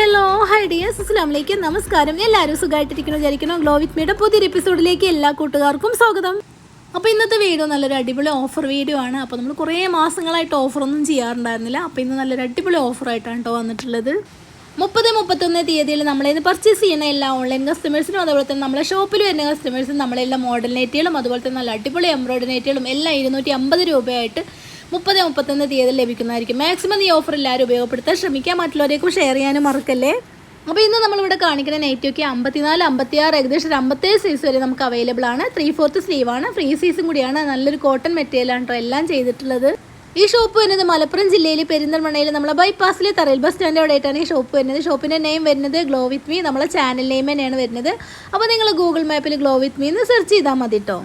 Hello hi dears അസ്ലാമിലേക്ക് നമസ്കാരം. എല്ലാവരും സുഖമായിട്ടിരിക്കണോ വിചാരിക്കണോ glow വിത്ത് മീയുടെ പുതിയൊരു എപ്പിസോഡിലേക്ക് എല്ലാ കൂട്ടുകാർക്കും സ്വാഗതം. അപ്പോൾ ഇന്നത്തെ വീഡിയോ നല്ലൊരു അടിപൊളി ഓഫർ വീഡിയോ ആണ്. അപ്പോൾ നമ്മൾ കുറേ മാസങ്ങളായിട്ട് ഓഫറൊന്നും ചെയ്യാറുണ്ടായിരുന്നില്ല. അപ്പോൾ ഇന്ന് നല്ലൊരു അടിപൊളി ഓഫറായിട്ടാണ് കേട്ടോ വന്നിട്ടുള്ളത്. മുപ്പത് മുപ്പത്തൊന്ന് തീയതിയിൽ നമ്മളിന്ന് പർച്ചേസ് ചെയ്യുന്ന എല്ലാ ഓൺലൈൻ കസ്റ്റമേഴ്സിനും അതുപോലെ തന്നെ നമ്മളെ ഷോപ്പിൽ വരുന്ന കസ്റ്റമേഴ്സും നമ്മളെല്ലാ മോഡൽ നെറ്റുകളും അതുപോലെ തന്നെ നല്ല അടിപൊളി എംബ്രോയ്ഡറി നെറ്റുകളും എല്ലാം ഇരുന്നൂറ്റി അമ്പത് രൂപയായിട്ട് മുപ്പത് മുപ്പത്തൊന്ന് തീയതി ലഭിക്കുന്നതായിരിക്കും. മാക്സിമം ഈ ഓഫർ എല്ലാവരും ഉപയോഗപ്പെടുത്താൻ ശ്രമിക്കാൻ മറ്റുള്ളവരേക്കും ഷെയർ ചെയ്യാനും മറക്കല്ലേ? അപ്പോൾ ഇന്ന് നമ്മളിവിടെ കാണിക്കുന്ന നെറ്റൊക്കെ അമ്പത്തിനാല് അമ്പത്തിയാറ് ഏകദേശം ഒരു അമ്പത്തേഴ് സൈസ് വരെ നമുക്ക് അവൈലബിൾ ആണ്. ത്രീ ഫോർത്ത് ആണ്. ഫ്രീ സൈസും കൂടിയാണ്. നല്ലൊരു കോട്ടൺ മെറ്റീരിയലാണ് എല്ലാം ചെയ്തിട്ടുള്ളത്. ഈ ഷോപ്പ് വരുന്നത് മലപ്പുറം ജില്ലയിൽ പെരിന്തൽമണ്ണയിൽ നമ്മളെ ബൈപ്പാസിലെ തറയിൽ ബസ് സ്റ്റാൻഡ് അവിടെ ആയിട്ടാണ് ഈ ഷോപ്പ് വരുന്നത്. ഷോപ്പിന്റെ നെയിം വരുന്നത് ഗ്ലോ വിത്ത് മീ നമ്മളെ ചാനൽ നെയിം തന്നെയാണ് വരുന്നത്. അപ്പോൾ നിങ്ങൾ ഗൂഗിൾ മാപ്പിൽ ഗ്ലോ വിത്ത് മീ എന്ന് സെർച്ച് ചെയ്താൽ മതി കേട്ടോ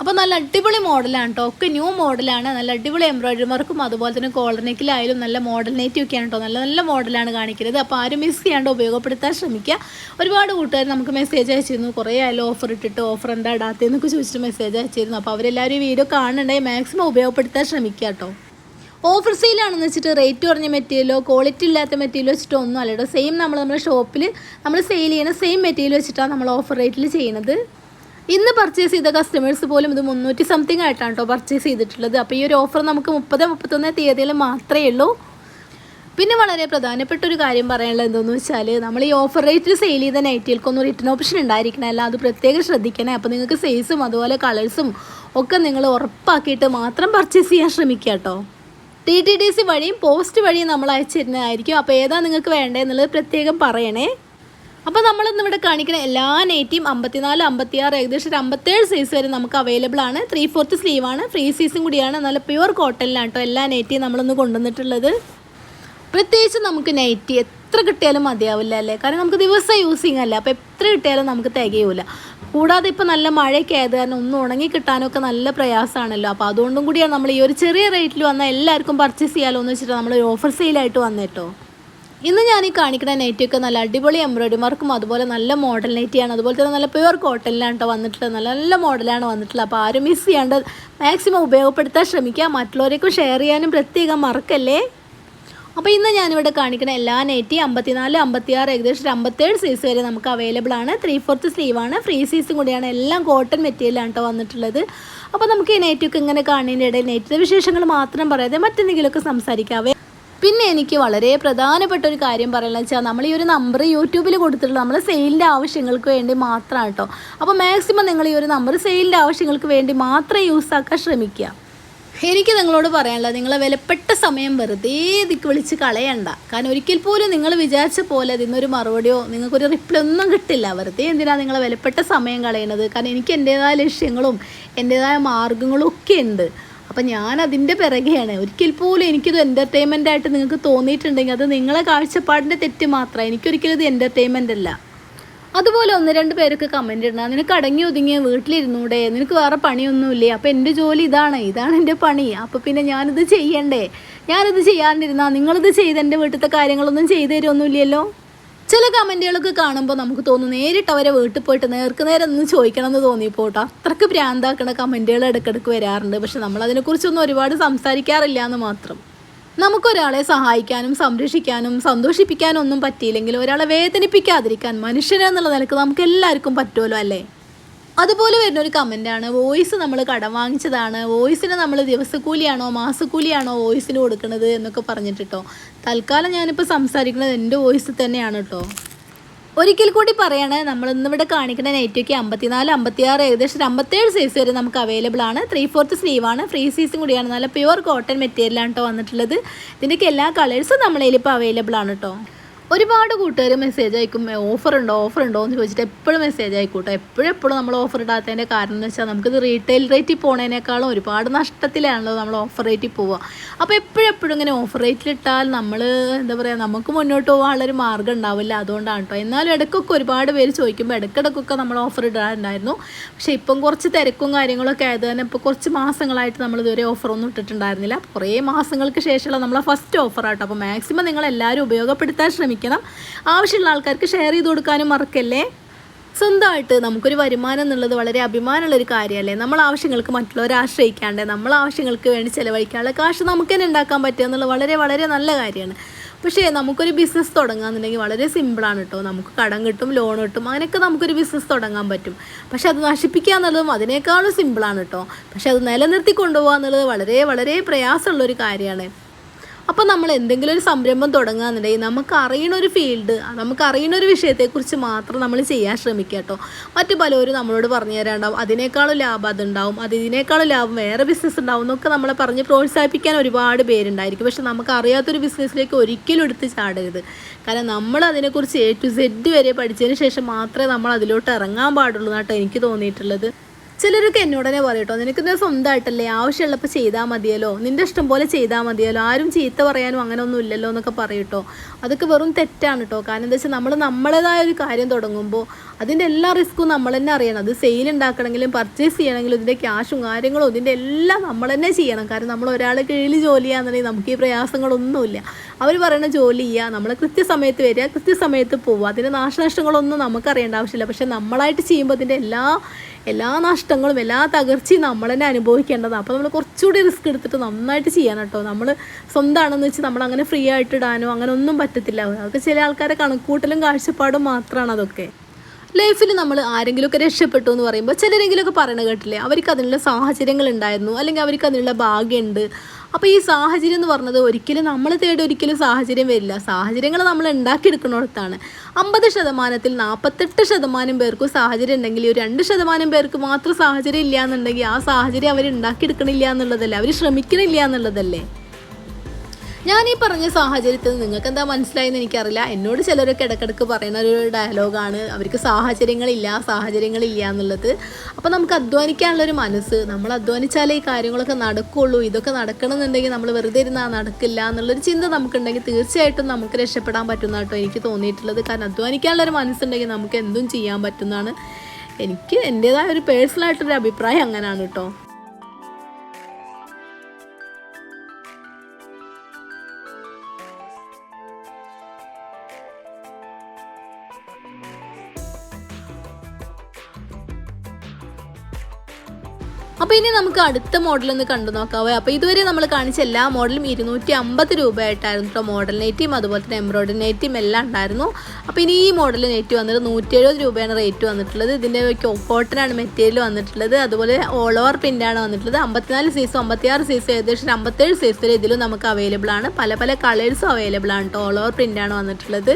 അപ്പോൾ നല്ല അടിപൊളി മോഡലാണ് കേട്ടോ ഒക്കെ ന്യൂ മോഡലാണ്. നല്ല അടിപൊളി എംബ്രോയിഡറി വർക്കും അതുപോലെ തന്നെ കോളർ നെക്കിലായാലും നല്ല മോഡൽ നെറ്റും ഒക്കെയാണ് കേട്ടോ നല്ല നല്ല മോഡലാണ് കാണിക്കുന്നത്. അപ്പോൾ ആരും മിസ് ചെയ്യാണ്ട് ഉപയോഗപ്പെടുത്താൻ ശ്രമിക്കുക. ഒരുപാട് കൂട്ടുകാർ നമുക്ക് മെസ്സേജ് അയച്ചിരുന്നു. കുറേ ആയാലും ഓഫർ ഇട്ടിട്ട് ഓഫർ എന്താ ഇടാത്തതെന്നൊക്കെ ചോദിച്ചിട്ട് മെസ്സേജ് അയച്ചിരുന്നു. അപ്പോൾ അവരെല്ലാവരും ഈ വീഡിയോ കാണുന്നുണ്ടെങ്കിൽ മാക്സിമം ഉപയോഗപ്പെടുത്താൻ ശ്രമിക്കുക കേട്ടോ ഓഫർ സെയിലാണെന്ന് വെച്ചിട്ട് റേറ്റ് കുറഞ്ഞ മെറ്റീരിയലോ ക്വാളിറ്റി ഇല്ലാത്ത മെറ്റീരിയലോ വെച്ചിട്ടോ ഒന്നും അല്ല കേട്ടോ സെയിം നമ്മൾ നമ്മുടെ ഷോപ്പിൽ നമ്മൾ സെയിൽ ചെയ്യുന്ന സെയിം മെറ്റീരിയൽ വെച്ചിട്ടാണ് നമ്മൾ ഓഫർ റേറ്റിൽ ചെയ്യുന്നത്. ഇന്ന് പർച്ചേസ് ചെയ്ത കസ്റ്റമേഴ്സ് പോലും ഇത് മുന്നൂറ്റി സംതിങ് ആയിട്ടാണ് കേട്ടോ പർച്ചേസ് ചെയ്തിട്ടുള്ളത്. അപ്പോൾ ഈ ഒരു ഓഫർ നമുക്ക് മുപ്പത് മുപ്പത്തൊന്ന് തീയതിയിൽ മാത്രമേ ഉള്ളൂ. പിന്നെ വളരെ പ്രധാനപ്പെട്ട ഒരു കാര്യം പറയാനുള്ളത് എന്തെന്ന് വെച്ചാൽ നമ്മൾ ഈ ഓഫർ റേറ്റിൽ സെയിൽ ചെയ്ത നൈറ്റികൾക്കൊന്നും റിട്ടേൺ ഓപ്ഷൻ ഉണ്ടായിരിക്കണമല്ല അത് പ്രത്യേകം ശ്രദ്ധിക്കണേ. അപ്പോൾ നിങ്ങൾക്ക് സൈസും അതുപോലെ കളേഴ്സും ഒക്കെ നിങ്ങൾ ഉറപ്പാക്കിയിട്ട് മാത്രം പർച്ചേസ് ചെയ്യാൻ ശ്രമിക്കുക കേട്ടോ ടി ടി ഡി സി വഴിയും പോസ്റ്റ് വഴിയും നമ്മൾ അയച്ചിരുന്നതായിരിക്കും. അപ്പോൾ ഏതാ നിങ്ങൾക്ക് വേണ്ടതെന്നുള്ളത് പ്രത്യേകം പറയണേ. അപ്പോൾ നമ്മളിന്ന് ഇവിടെ കാണിക്കുന്ന എല്ലാ നെറ്റിയും അമ്പത്തിനാല് അമ്പത്തിയാറ് ഏകദേശം ഒരു അമ്പത്തേഴ് സൈസ് വരെ നമുക്ക് അവൈലബിൾ ആണ്. ത്രീ ഫോർത്ത് ആണ്. ഫ്രീ സൈസും കൂടിയാണ്. നല്ല പ്യുവർ കോട്ടണിലാണ് കേട്ടോ എല്ലാ നെറ്റിയും നമ്മളൊന്ന് കൊണ്ടുവന്നിട്ടുള്ളത്. പ്രത്യേകിച്ച് നമുക്ക് നൈറ്റി എത്ര കിട്ടിയാലും മതിയാവില്ല അല്ലേ? കാരണം നമുക്ക് ദിവസം യൂസിങ് അല്ല. അപ്പോൾ എത്ര കിട്ടിയാലും നമുക്ക് തികയൂല. കൂടാതെ ഇപ്പോൾ നല്ല മഴയൊക്കെ ആയത് കാരണം ഒന്ന് ഉണങ്ങി കിട്ടാനൊക്കെ നല്ല പ്രയാസമാണല്ലോ. അപ്പോൾ അതുകൊണ്ടും കൂടിയാണ് നമ്മൾ ഈ ഒരു ചെറിയ റേറ്റിൽ വന്നാൽ എല്ലാവർക്കും പർച്ചേസ് ചെയ്യാമല്ലോ എന്ന് വെച്ചിട്ട് നമ്മൾ ഒരു ഓഫർ സെയിലായിട്ട് വന്നേട്ടോ ഇന്ന് ഞാൻ ഈ കാണിക്കുന്ന നൈറ്റിയൊക്കെ നല്ല അടിപൊളി എംബ്രോയിഡറി വർക്കും അതുപോലെ നല്ല മോഡൽ നൈറ്റിയാണ് അതുപോലെ തന്നെ നല്ല പ്യുവർ കോട്ടനിലാണ് കേട്ടോ വന്നിട്ടുള്ളത്. നല്ല നല്ല മോഡലാണ് വന്നിട്ടുള്ളത്. അപ്പോൾ ആരും മിസ് ചെയ്യാണ്ട് മാക്സിമം ഉപയോഗപ്പെടുത്താൻ ശ്രമിക്കുക. മറ്റുള്ളവരേക്കും ഷെയർ ചെയ്യാനും പ്രത്യേകം മറക്കല്ലേ? അപ്പോൾ ഇന്ന് ഞാനിവിടെ കാണിക്കുന്ന എല്ലാ നെറ്റി അമ്പത്തിനാല് അമ്പത്തിയാറ് ഏകദേശം ഒരു അമ്പത്തേഴ് സൈസ് വരെ നമുക്ക് അവൈലബിൾ ആണ്. ത്രീ ഫോർത്ത് ആണ്. ഫ്രീ സൈസും കൂടിയാണ്. എല്ലാം കോട്ടൺ മെറ്റീരിയലാണ് കേട്ടോ വന്നിട്ടുള്ളത്. അപ്പോൾ നമുക്ക് ഈ നെറ്റൊക്കെ ഇങ്ങനെ കാണുന്നതിന്റെ ഇടയിൽ നെറ്റിന്റെ വിശേഷങ്ങൾ മാത്രം പറയാതെ മറ്റെന്തെങ്കിലുമൊക്കെ സംസാരിക്കാവേ പിന്നെ എനിക്ക് വളരെ പ്രധാനപ്പെട്ട ഒരു കാര്യം പറയുന്നത് വെച്ചാൽ നമ്മൾ ഈ ഒരു നമ്പർ യൂട്യൂബിൽ കൊടുത്തിട്ടുള്ള നമ്മൾ സെയിലിന്റെ ആവശ്യങ്ങൾക്ക് വേണ്ടി മാത്രമാണ് കേട്ടോ അപ്പോൾ മാക്സിമം നിങ്ങൾ ഈ ഒരു നമ്പർ സെയിലിന്റെ ആവശ്യങ്ങൾക്ക് വേണ്ടി മാത്രം യൂസ് ആക്കാൻ ശ്രമിക്കുക എനിക്ക് നിങ്ങളോട് പറയാനുള്ളത് നിങ്ങളെ വിലപ്പെട്ട സമയം വെറുതെ ഇതിക്ക് വിളിച്ച് കളയണ്ട. കാരണം ഒരിക്കൽ പോലും നിങ്ങൾ വിചാരിച്ച പോലെ ഇതിന്നൊരു മറുപടിയോ നിങ്ങൾക്കൊരു റിപ്ലൈ ഒന്നും കിട്ടില്ല. വെറുതെ എന്തിനാണ് നിങ്ങളെ വിലപ്പെട്ട സമയം കളയുന്നത് കാരണം എനിക്ക് എന്റേതായ ലക്ഷ്യങ്ങളും എന്റേതായ മാർഗങ്ങളും ഒക്കെ ഉണ്ട്. അപ്പം ഞാൻ അതിന്റെ പിറകെയാണ്. ഒരിക്കൽ പോലും എനിക്കിത് എന്റർടൈൻമെന്റ് ആയിട്ട് നിങ്ങൾക്ക് തോന്നിയിട്ടുണ്ടെങ്കിൽ അത് നിങ്ങളെ കാഴ്ചപ്പാടിന്റെ തെറ്റ് മാത്രമാണ് എനിക്കൊരിക്കലും ഇത് എന്റർടൈൻമെന്റ് അല്ല. അതുപോലെ ഒന്ന് രണ്ട് പേരൊക്കെ കമന്റ് ഇടണം. നിനക്ക് അടങ്ങി ഒതുങ്ങിയ വീട്ടിലിരുന്നൂടെ? നിനക്ക് വേറെ പണിയൊന്നുമില്ലേ? അപ്പോൾ എന്റെ ജോലി ഇതാണ്. ഇതാണ് എന്റെ പണി. അപ്പോൾ പിന്നെ ഞാനിത് ചെയ്യണ്ടേ? ഞാനിത് ചെയ്യാണ്ടിരുന്നാൽ നിങ്ങളിത് ചെയ്ത് എന്റെ വീട്ടിലത്തെ കാര്യങ്ങളൊന്നും ചെയ്തു തരുമൊന്നുമില്ലല്ലോ ചില കമന്റുകളൊക്കെ കാണുമ്പോൾ നമുക്ക് തോന്നും നേരിട്ട് അവരെ വീട്ടിൽ പോയിട്ട് നേർക്ക് നേരെ ഒന്ന് ചോദിക്കണം എന്ന് തോന്നിയപ്പോൾ അത്രയ്ക്ക് ഭ്രാന്താക്കണ കമന്റുകൾ ഇടയ്ക്കിടയ്ക്ക് വരാറുണ്ട്. പക്ഷെ നമ്മൾ അതിനെക്കുറിച്ചൊന്നും ഒരുപാട് സംസാരിക്കാറില്ല എന്ന് മാത്രം. നമുക്കൊരാളെ സഹായിക്കാനും സംരക്ഷിക്കാനും സന്തോഷിപ്പിക്കാനും ഒന്നും പറ്റിയില്ലെങ്കിൽ ഒരാളെ വേദനിപ്പിക്കാതിരിക്കാൻ മനുഷ്യനെന്നുള്ള നിലയ്ക്ക് നമുക്ക് എല്ലാവർക്കും പറ്റുമല്ലോ അല്ലേ? അതുപോലെ വരുന്ന ഒരു കമന്റാണ് വോയിസ് നമ്മൾ കടം വാങ്ങിച്ചതാണ്. വോയിസിന് നമ്മൾ ദിവസക്കൂലിയാണോ മാസക്കൂലിയാണോ വോയിസിന് കൊടുക്കുന്നത് എന്നൊക്കെ പറഞ്ഞിട്ടോ തൽക്കാലം ഞാനിപ്പോൾ സംസാരിക്കുന്നത് എന്റെ വോയിസ് തന്നെയാണ് കേട്ടോ ഒരിക്കൽ കൂടി പറയണേ നമ്മൾ ഇന്നിവിടെ കാണിക്കുന്ന നെറ്റൊക്കെ അമ്പത്തിനാല് അമ്പത്തിയാറ് ഏകദേശം അമ്പത്തേഴ് സൈസ് വരെ നമുക്ക് അവൈലബിൾ ആണ്. ത്രീ ഫോർത്ത് ആണ്. ഫ്രീ സൈസും കൂടിയാണ്. നല്ല പ്യുവർ കോട്ടൺ മെറ്റീരിയലാണ് കേട്ടോ വന്നിട്ടുള്ളത്. ഇതിന്റെയൊക്കെ എല്ലാ കളേഴ്സും നമ്മളതിലിപ്പോൾ അവൈലബിൾ ആണ് കേട്ടോ ഒരുപാട് കൂട്ടുകാർ മെസ്സേജ് അയക്കും ഓഫർ ഉണ്ടോ? ഓഫർ ഉണ്ടോ? എന്ന് ചോദിച്ചിട്ട് എപ്പോഴും മെസ്സേജ് അയക്കൂട്ടോ എപ്പോഴും എപ്പോഴും നമ്മൾ ഓഫർ ഇടാത്തതിന്റെ കാരണം എന്ന് വെച്ചാൽ നമുക്കിത് റീറ്റെയിൽ റേറ്റിൽ പോണതിനേക്കാളും ഒരുപാട് നഷ്ടത്തിലാണല്ലോ നമ്മൾ ഓഫർ റേറ്റിൽ പോവുക അപ്പോൾ എപ്പോഴും എപ്പോഴും ഇങ്ങനെ ഓഫർ റേറ്റിൽ ഇട്ടാൽ നമ്മൾ എന്താ പറയുക നമുക്ക് മുന്നോട്ട് പോകാനുള്ളൊരു മാർഗം ഉണ്ടാവില്ല. അതുകൊണ്ടാണ് കേട്ടോ എന്നാലും ഇടയ്ക്കൊക്കെ ഒരുപാട് പേര് ചോദിക്കുമ്പോൾ ഇടയ്ക്കിടയ്ക്കൊക്കെ നമ്മൾ ഓഫർ ഇടാറുണ്ടായിരുന്നു. പക്ഷേ ഇപ്പം കുറച്ച് തിരക്കും കാര്യങ്ങളൊക്കെ ആയത് തന്നെ ഇപ്പോൾ കുറച്ച് മാസങ്ങളായിട്ട് നമ്മൾ ഇതുവരെ ഓഫറൊന്നും ഇട്ടിട്ടുണ്ടായിരുന്നില്ല. കുറേ മാസങ്ങൾക്ക് ശേഷമുള്ള നമ്മളെ ഫസ്റ്റ് ഓഫറാട്ടോ അപ്പോൾ മാക്സിമം നിങ്ങൾ എല്ലാവരും ഉപയോഗപ്പെടുത്താൻ ശ്രമിക്കണം ആവശ്യമുള്ള ആൾക്കാർക്ക് ഷെയർ ചെയ്ത് കൊടുക്കാനും മറക്കല്ലേ? സ്വന്തമായിട്ട് നമുക്കൊരു വരുമാനം എന്നുള്ളത് വളരെ അഭിമാനമുള്ള ഒരു കാര്യമല്ലേ? നമ്മൾ ആവശ്യങ്ങൾക്ക് മറ്റുള്ളവരെ ആശ്രയിക്കാണ്ട് നമ്മൾ ആവശ്യങ്ങൾക്ക് വേണ്ടി ചിലവഴിക്കാനുള്ള കാശ് നമുക്ക് തന്നെ ഉണ്ടാക്കാൻ പറ്റുക എന്നുള്ളത് വളരെ വളരെ നല്ല കാര്യമാണ്. പക്ഷേ നമുക്കൊരു ബിസിനസ് തുടങ്ങാന്നുണ്ടെങ്കിൽ വളരെ സിമ്പിളാണ് കേട്ടോ നമുക്ക് കടം കിട്ടും ലോൺ കിട്ടും അങ്ങനെയൊക്കെ നമുക്കൊരു ബിസിനസ് തുടങ്ങാൻ പറ്റും. പക്ഷേ അത് നശിപ്പിക്കുക എന്നുള്ളതും അതിനേക്കാളും സിമ്പിളാണ് കേട്ടോ പക്ഷേ അത് നിലനിർത്തി കൊണ്ടുപോകുക എന്നുള്ളത് വളരെ വളരെ പ്രയാസമുള്ളൊരു കാര്യമാണ്. അപ്പോൾ നമ്മൾ എന്തെങ്കിലും ഒരു സംരംഭം തുടങ്ങുകയെന്നുണ്ടെങ്കിൽ നമുക്ക് അറിയണ ഒരു ഫീൽഡ് നമുക്ക് അറിയണ ഒരു വിഷയത്തെക്കുറിച്ച് മാത്രം നമ്മൾ ചെയ്യാൻ ശ്രമിക്കുക കേട്ടോ. മറ്റു പലരും നമ്മളോട് പറഞ്ഞു തരാണ്ടാവും അതിനേക്കാളും ലാഭം അതുണ്ടാവും അത് ഇതിനേക്കാളും ലാഭം വേറെ ബിസിനസ് ഉണ്ടാവും എന്നൊക്കെ നമ്മളെ പറഞ്ഞ് പ്രോത്സാഹിപ്പിക്കാൻ ഒരുപാട് പേരുണ്ടായിരിക്കും. പക്ഷെ നമുക്ക് അറിയാത്തൊരു ബിസിനസ്സിലേക്ക് ഒരിക്കലും എടുത്ത് ചാടരുത്. കാരണം നമ്മൾ അതിനെക്കുറിച്ച് എ ടു സെഡ് വരെ പഠിച്ചതിന് ശേഷം മാത്രമേ നമ്മൾ അതിലോട്ട് ഇറങ്ങാൻ പാടുള്ളൂ എന്നാട്ടോ എനിക്ക് തോന്നിയിട്ടുള്ളത്. ചിലരൊക്കെ എന്നോട് തന്നെ പറയും കേട്ടോ നിനക്ക് ഇത് സ്വന്തമായിട്ടല്ലേ? ആവശ്യമുള്ളപ്പോൾ ചെയ്താൽ മതിയല്ലോ. നിന്റെ ഇഷ്ടം പോലെ ചെയ്താൽ മതിയല്ലോ. ആരും ചീത്ത പറയാനും അങ്ങനെ ഒന്നും ഇല്ലല്ലോ എന്നൊക്കെ പറയും കേട്ടോ അതൊക്കെ വെറും തെറ്റാണ് കേട്ടോ കാരണം എന്താ വെച്ചാൽ നമ്മൾ നമ്മളേതായ ഒരു കാര്യം തുടങ്ങുമ്പോൾ അതിന്റെ എല്ലാ റിസ്ക്കും നമ്മൾ തന്നെ അറിയണം. അത് സെയിൽ ഉണ്ടാക്കണമെങ്കിലും പർച്ചേസ് ചെയ്യണമെങ്കിലും ഇതിന്റെ ക്യാഷും കാര്യങ്ങളും ഇതിന്റെ എല്ലാം നമ്മൾ തന്നെ ചെയ്യണം. കാരണം നമ്മൾ ഒരാളെ കീഴിൽ ജോലി ചെയ്യാന്നുണ്ടെങ്കിൽ നമുക്ക് ഈ പ്രയാസങ്ങളൊന്നുമില്ല. അവർ പറയുന്ന ജോലി ചെയ്യുക നമ്മൾ കൃത്യസമയത്ത് വരിക കൃത്യസമയത്ത് പോവുക. അതിന്റെ നാശനഷ്ടങ്ങളൊന്നും നമുക്കറിയേണ്ട ആവശ്യമില്ല. പക്ഷെ നമ്മളായിട്ട് ചെയ്യുമ്പോൾ അതിന്റെ എല്ലാ എല്ലാ നഷ്ടങ്ങളും എല്ലാ തകർച്ചയും നമ്മൾ തന്നെ അനുഭവിക്കേണ്ടതാണ്. അപ്പോൾ നമ്മൾ കുറച്ചുകൂടി റിസ്ക് എടുത്തിട്ട് നന്നായിട്ട് ചെയ്യാൻ കേട്ടോ നമ്മൾ സ്വന്തമാണെന്ന് വെച്ച് നമ്മൾ അങ്ങനെ ഫ്രീ ആയിട്ട് ഇടാനോ അങ്ങനെ ഒന്നും പറ്റത്തില്ല. അതൊക്കെ ചില ആൾക്കാരെ കണക്കൂട്ടലും കാഴ്ചപ്പാടും മാത്രമാണ് അതൊക്കെ. ലൈഫിൽ നമ്മൾ ആരെങ്കിലുമൊക്കെ രക്ഷപ്പെട്ടു എന്ന് പറയുമ്പോൾ ചിലരെങ്കിലുമൊക്കെ പറയണ കേട്ടില്ലേ? അവർക്ക് അതിനുള്ള സാഹചര്യങ്ങൾ ഉണ്ടായിരുന്നു. അല്ലെങ്കിൽ അവർക്ക് അതിനുള്ള ഭാഗ്യമുണ്ട്. അപ്പോൾ ഈ സാഹചര്യം എന്ന് പറഞ്ഞത് ഒരിക്കലും നമ്മൾ തേടി ഒരിക്കലും സാഹചര്യം വരില്ല. സാഹചര്യങ്ങൾ നമ്മൾ ഉണ്ടാക്കിയെടുക്കുന്നിടത്താണ് അമ്പത് ശതമാനത്തിൽ നാൽപ്പത്തെട്ട് ശതമാനം പേർക്കും സാഹചര്യം ഉണ്ടെങ്കിൽ ഒരു രണ്ട് ശതമാനം പേർക്ക് മാത്രം സാഹചര്യം ഇല്ല എന്നുണ്ടെങ്കിൽ ആ സാഹചര്യം അവർ ഉണ്ടാക്കിയെടുക്കണില്ല എന്നുള്ളതല്ലേ? അവർ ശ്രമിക്കണില്ല എന്നുള്ളതല്ലേ? ഞാൻ ഈ പറഞ്ഞ സാഹചര്യത്തിൽ നിങ്ങൾക്ക് എന്താ മനസ്സിലായെന്ന് എനിക്കറിയില്ല. എന്നോട് ചിലരൊക്കെ ഇടക്കിടക്ക് പറയുന്ന ഒരു ഡയലോഗാണ് അവർക്ക് സാഹചര്യങ്ങളില്ല സാഹചര്യങ്ങളില്ല എന്നുള്ളത്. അപ്പോൾ നമുക്ക് അധ്വാനിക്കാനുള്ളൊരു മനസ്സ് നമ്മൾ അധ്വാനിച്ചാലേ ഈ കാര്യങ്ങളൊക്കെ നടക്കുള്ളൂ ഇതൊക്കെ നടക്കണമെന്നുണ്ടെങ്കിൽ നമ്മൾ വെറുതെ ഇരുന്നാൽ നടക്കില്ല എന്നുള്ളൊരു ചിന്ത നമുക്കുണ്ടെങ്കിൽ തീർച്ചയായിട്ടും നമുക്ക് രക്ഷപ്പെടാൻ പറ്റുന്ന കേട്ടോ എനിക്ക് തോന്നിയിട്ടുള്ളത്. കാരണം അധ്വാനിക്കാനുള്ളൊരു മനസ്സുണ്ടെങ്കിൽ നമുക്ക് എന്തും ചെയ്യാൻ പറ്റുന്നതാണ്. എനിക്ക് എന്റേതായ ഒരു പേഴ്സണലായിട്ടൊരു അഭിപ്രായം അങ്ങനെയാണ് കേട്ടോ. അപ്പോൾ ഇനി നമുക്ക് അടുത്ത മോഡൽ ഒന്ന് കണ്ടു നോക്കാവേ. അപ്പോൾ ഇതുവരെ നമ്മൾ കാണിച്ച എല്ലാ മോഡലും ഇരുന്നൂറ്റി അമ്പത് രൂപയായിട്ടായിരുന്നു കേട്ടോ മോഡൽ നെറ്റിയും അതുപോലെ തന്നെ എംബ്രോയിഡറി നെറ്റിയും എല്ലാം ഉണ്ടായിരുന്നു. അപ്പോൾ ഇനി ഈ മോഡൽ നെറ്റ് വന്നിട്ട് നൂറ്റി എഴുപത് രൂപയാണ് റേറ്റ് വന്നിട്ടുള്ളത്. ഇതിന്റെ കോട്ടനാണ് മെറ്റീരിയൽ വന്നിട്ടുള്ളത്. അതുപോലെ ഓൾ ഓവർ പ്രിന്റാണ് വന്നിട്ടുള്ളത്. അമ്പത്തിനാല് സൈസും അമ്പത്തിയാറ് സൈസും ഏകദേശം അമ്പത്തേഴ് സൈസ് വരെ ഇതിലും നമുക്ക് അവൈലബിൾ ആണ്. പല പല കളേഴ്സും അവൈലബിൾ ആണ് കേട്ടോ ഓൾ ഓവർ പ്രിന്റാണ് വന്നിട്ടുള്ളത്.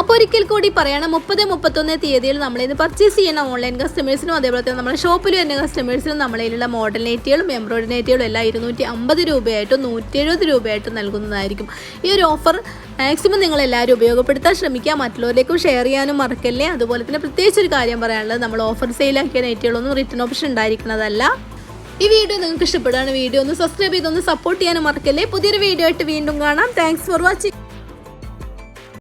അപ്പോൾ ഒരിക്കൽ കൂടി പറയണം മുപ്പത് മുപ്പത്തൊന്ന് തീയതിയിൽ നമ്മളിന്ന് പർച്ചേസ് ചെയ്യുന്ന ഓൺലൈൻ കസ്റ്റമേഴ്സിനും അതേപോലെ തന്നെ നമ്മുടെ ഷോപ്പിൽ വരുന്ന കസ്റ്റമേഴ്സിനും നമ്മളതിലുള്ള മോഡൽ നെറ്റുകളും എംബ്രോയിഡറി നെറ്റുകളും എല്ലാം ഇരുന്നൂറ്റി അമ്പത് രൂപയായിട്ടും നൂറ്റി എഴുപത് രൂപയായിട്ടും നൽകുന്നതായിരിക്കും. ഈ ഒരു ഓഫർ മാക്സിമം നിങ്ങൾ എല്ലാവരും ഉപയോഗപ്പെടുത്താൻ ശ്രമിക്കുക. മറ്റുള്ളവരിലേക്കും ഷെയർ ചെയ്യാനും മറക്കല്ലേ. അതുപോലെ തന്നെ പ്രത്യേകിച്ച് ഒരു കാര്യം പറയാനുള്ളത് നമ്മൾ ഓഫർ സെയിലാക്കിയ നെറ്റുകളൊന്നും റിട്ടേൺ ഓപ്ഷൻ ഉണ്ടായിരിക്കുന്നതല്ല. ഈ വീഡിയോ നിങ്ങൾക്ക് ഇഷ്ടപ്പെടുകയാണ് വീഡിയോ ഒന്ന് സബ്സ്ക്രൈബ് ചെയ്തൊന്ന് സപ്പോർട്ട് ചെയ്യാനും മറക്കല്ലേ. പുതിയൊരു വീഡിയോ ആയിട്ട് വീണ്ടും കാണാം. Thanks for watching